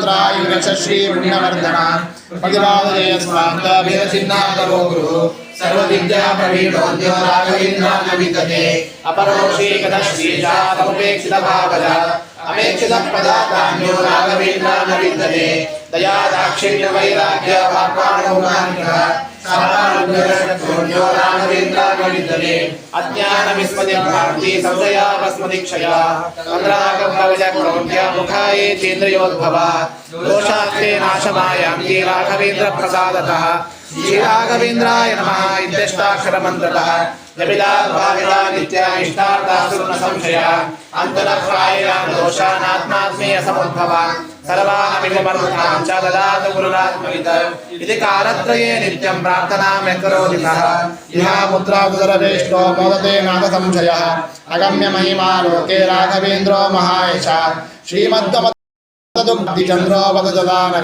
पुत्रायुरक्षश्रीपुण्यवर्धना प्रतिपादये स्वान्ताभिरचिन्नातरो गुरुः सर्वविद्याप्रवीणोद्यो राघवेन्द्रानविदते अपरोक्षीकथश्रीजातमुपेक्षितभावज अपेक्षितप्रदातान्यो राघवेन्द्रानविन्दते दया दाक्षिण्यवैराग्य वाक्वाणो राघवेन्द्रा ನಾಗವಿದ್ದಲೆ ಅಜ್ಞಾನ ವಿಸ್ಮತಿ ಭಾರತಿ ಸಂಶಯ ವಸ್ಮದೀಕ್ಷಯ ತದ್ರಾಗಭವಜ ಕ್ರೌರ್ಯ ಮುಖಾಯೇ ಚೇಂದ್ರಯೋದ್ಭವ ದೋಷಾರ್ಥೆ ನಾಶಮಾಯಾಂಗಿ ರಾಘವೇಂದ್ರ ಪ್ರಸಾದತಃ ಶ್ರೀ ರಾಘವೇಂದ್ರಾಯ ನಮಃ ಇತ್ಯಷ್ಟಾಕ್ಷರ ಮಂತ್ರತಃ ಜಪಿಲಾ ಭಾವಿಲಾ ನಿತ್ಯ ಇಷ್ಟಾರ್ಥ ಸಂಶಯ ಅಂತರಪ್ರಾಯ ದೋಷಾನಾತ್ಮಾತ್ಮೀಯ ಸಮುದ್ಭವ सर्वामिमर्थां च ददातु गुरुरात्मविदम् इति कालत्रये नित्यं प्रार्थनां यकरोति सः इहा पुत्राकुदरवेष्टो भवते नागसंशयः अगम्य महिमा लोके राघवेन्द्रो महायश श्रीमद्वमदुग्धिचन्द्रो वदजदान